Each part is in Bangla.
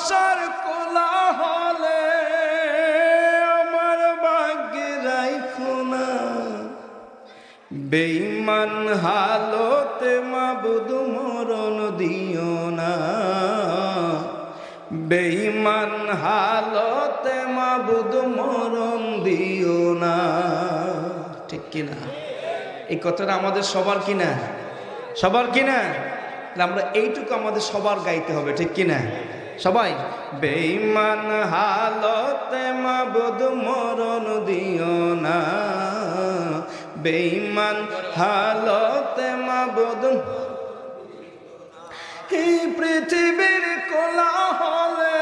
তামাশার কোলা হলে আমার ভাগ্যে রাইখো না। বেঈমান হালতে মাবুদ মরণ দিও না। বেঈমান হালতে মাবুদ মরণ দিও না। ঠিক কিনা? এই কথাটা আমাদের সবার কিনা? সবার কিনা? আমরা এইটুকু আমাদের সবার গাইতে হবে, ঠিক কিনা? সবাই। বেইমান হালতে মাবুদ মরণ দিও না। বেঈমান হালতে মাবুদ এই পৃথিবীর কোলা হলে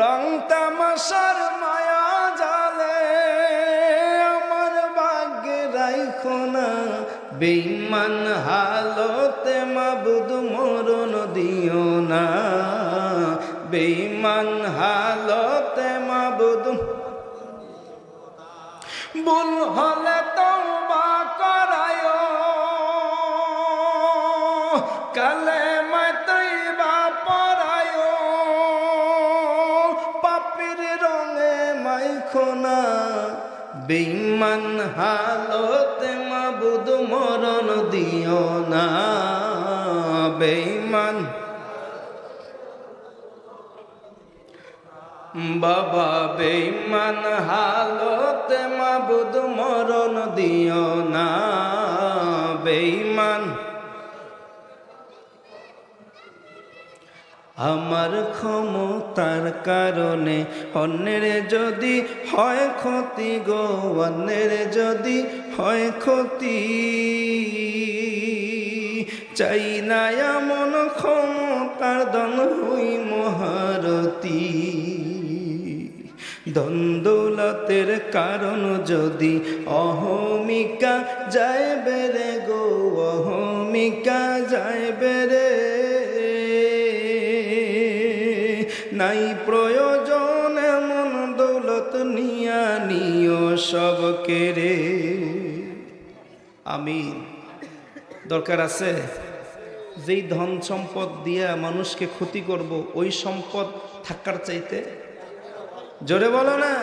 রং তামাশার না বেঈমান হালতে মাবুদ মরণ দিও না। বেঈমান হালতে মাবুদ ভুল হলে তওবা করায়। কালে তৈবা পরায় পাপির রঙে মাইখোনা বেঈমান হালতে মাবুদ মরণ দিও না। বেইমান বাবা বেইমান হালতে মাবুদ মরণ দিও না। বেঈমান আমার ক্ষমতার কারণে অন্যের যদি হয় ক্ষতি গো, অন্যের যদি হয় ক্ষতি। চাই না এমন ক্ষমতার দন হই মহারতী। দ্বন্দ্বলতের কারণ যদি অহমিকা যায় বেড়ে গো, অহমিকা যায় বেড়ে সব কেড়ে আমি দরকার আছে? যেই ধন সম্পদ দিয়া মানুষকে ক্ষতি করব, ওই সম্পদ থাকার চাইতে? জোরে বলো না।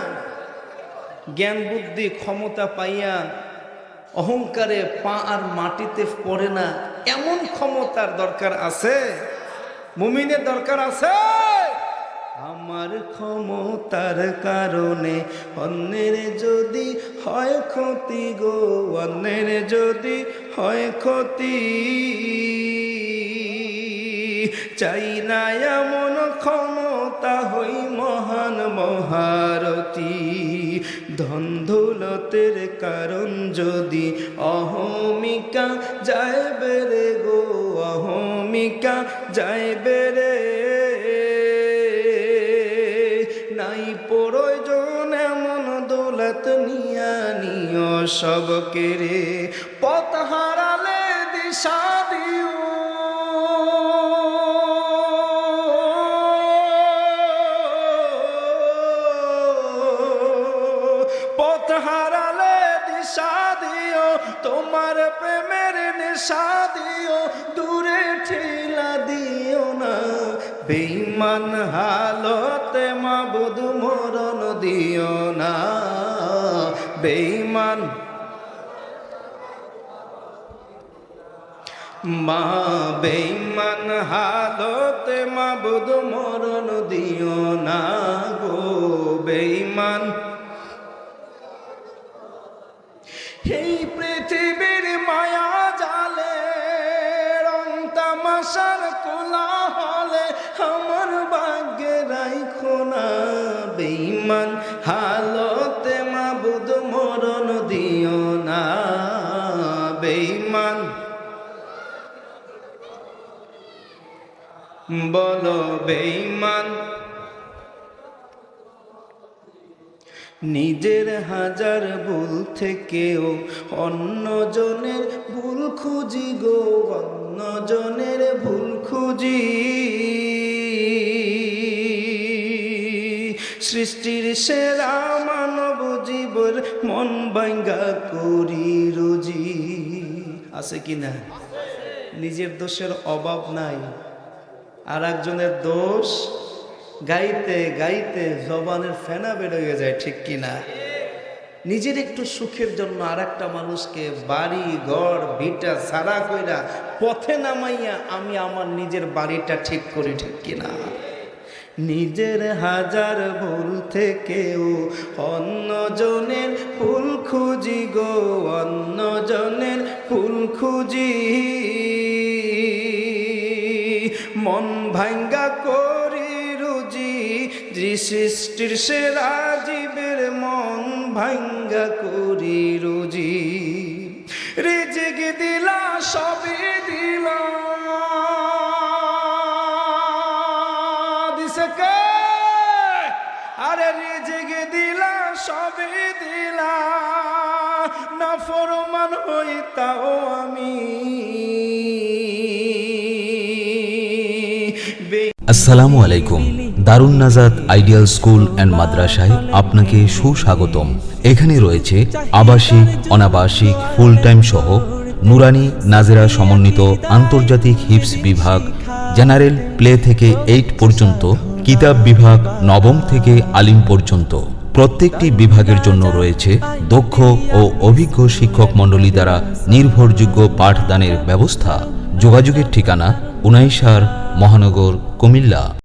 জ্ঞান, বুদ্ধি, ক্ষমতা পাইয়া অহংকারে পা আর মাটিতে পড়ে না, এমন ক্ষমতার দরকার আছে? মুমিনের দরকার আছে? ক্ষমতার কারণে অন্যের যদি হয় ক্ষতি গো, অন্যের যদি হয় ক্ষতি। চাই না এমন ক্ষমতা হই মহান মহারতী ধন্ধুলতের কারণ যদি অহমিকা যায় বেড়ে গো, অহমিকা যায় বেড়ে সব কেড়ে পথ হারালে দিশা দিও। পথ হারালে দিশা দিও, তোমার প্রেমের নেশা দিও, দূরে ঠেলা দিও না। বেঈমান হালতে মাবুদ মরণ দিও না। বেঈমান। মা বেঈমান হালতে মাবুদ মরণ দিও না গো বেঈমান। বলো বেঈমান। নিজের হাজার ভুল থেকেও অন্য জনের ভুল খুঁজি গো অন্য জনের ভুল খুঁজি। সৃষ্টির সেরা মানব জীবর মন বাঙ্গা করি রোজি। আছে কি না? নিজের দোষের অভাব নাই। আর একজনের দোষ গাইতে গাইতে জবানের ফেনা বেরোয় যায়, ঠিক কিনা? নিজের একটু সুখের জন্য আর একটা মানুষকে বাড়ি, ঘর, ভিটা সারা কইরা পথে নামাইয়া আমি আমার নিজের বাড়িটা ঠিক করি, ঠিক কিনা? নিজের হাজার ভুল থেকেও অন্য জনের ফুল খুঁজি গো অন্য জনের ফুল খুঁজি। মন ভাঙ্গা করি রুজি সৃষ্টির সেরা জীবের মন ভাঙ্গা করি রুজি। রেজেগ দিলা সবে দিলা। আরে রেজেগে দিলা সবে দিলা। না ফরমান হইতাও আমি। আসসালামু আলাইকুম। দারুণ নাজাদ আইডিয়াল স্কুল অ্যান্ড মাদ্রাসায় আপনাকে সুস্বাগতম। এখানে রয়েছে আবাসিক, অনাবাসিক ফুল টাইম সহ নুরানি নাজেরা সমন্বিত আন্তর্জাতিক হিপস বিভাগ, জেনারেল প্লে থেকে এইট পর্যন্ত, কিতাব বিভাগ নবম থেকে আলিম পর্যন্ত। প্রত্যেকটি বিভাগের জন্য রয়েছে দক্ষ ও অভিজ্ঞ শিক্ষক মণ্ডলী দ্বারা নির্ভরযোগ্য পাঠদানের ব্যবস্থা। যোগাযোগের ঠিকানা উনাইশার মহানগর কুমিল্লা।